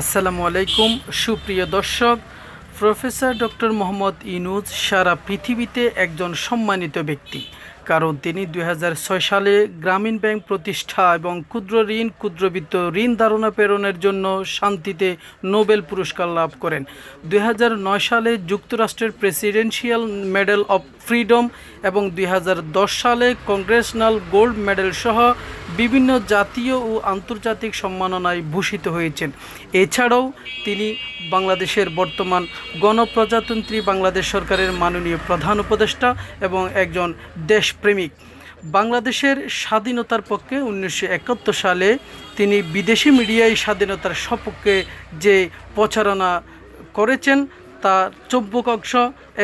আসসালামু আলাইকুম, সুপ্রিয় দর্শক। প্রফেসর ডক্টর মোহাম্মদ ইনুজ সারা পৃথিবীতে একজন সম্মানিত ব্যক্তি। কারণ তিনি দুই হাজার ছয় সালে গ্রামীণ ব্যাংক প্রতিষ্ঠা এবং ক্ষুদ্র ঋণ, ক্ষুদ্রবিত্ত ঋণ ধারণা প্রেরণের জন্য শান্তিতে নোবেল পুরস্কার লাভ করেন। দুই হাজার নয় সালে যুক্তরাষ্ট্রের প্রেসিডেন্সিয়াল মেডেল অফ ফ্রিডম এবং দুই হাজার দশ সালে কংগ্রেসনাল গোল্ড মেডেল সহ বিভিন্ন জাতীয় ও আন্তর্জাতিক সম্মাননায় ভূষিত হয়েছেন। এছাড়াও তিনি বাংলাদেশের বর্তমান গণপ্রজাতন্ত্রী বাংলাদেশ সরকারের মাননীয় প্রধান উপদেষ্টা এবং একজন দেশপ্রেমিক। বাংলাদেশের স্বাধীনতার পক্ষে উনিশশো একাত্তর সালে তিনি বিদেশি মিডিয়ায় স্বাধীনতার সপক্ষে যে প্রচারণা করেছেন, তার চব্বক অংশ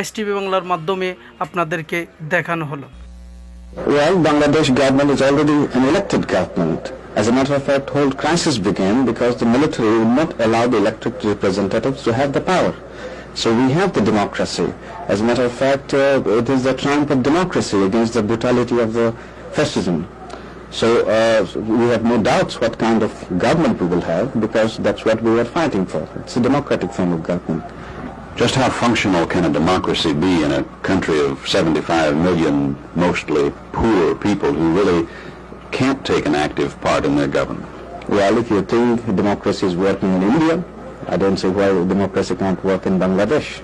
এস বাংলার মাধ্যমে আপনাদেরকে দেখানো হলো। Well, Bangladesh government is already an elected government. As a matter of fact, whole crisis began because the military would not allow the elected representatives to have the power. So we have the democracy. As a matter of fact, uh, it is the triumph of democracy against the brutality of the fascism. So uh, we have no doubts what kind of government we will have because that's what we are fighting for. It's a democratic form of government. Just how functional can a democracy be in a country of 75 million mostly poor people who really can't take an active part in their government? Well, if you think democracy is working in India, I don't see why democracy can't work in Bangladesh.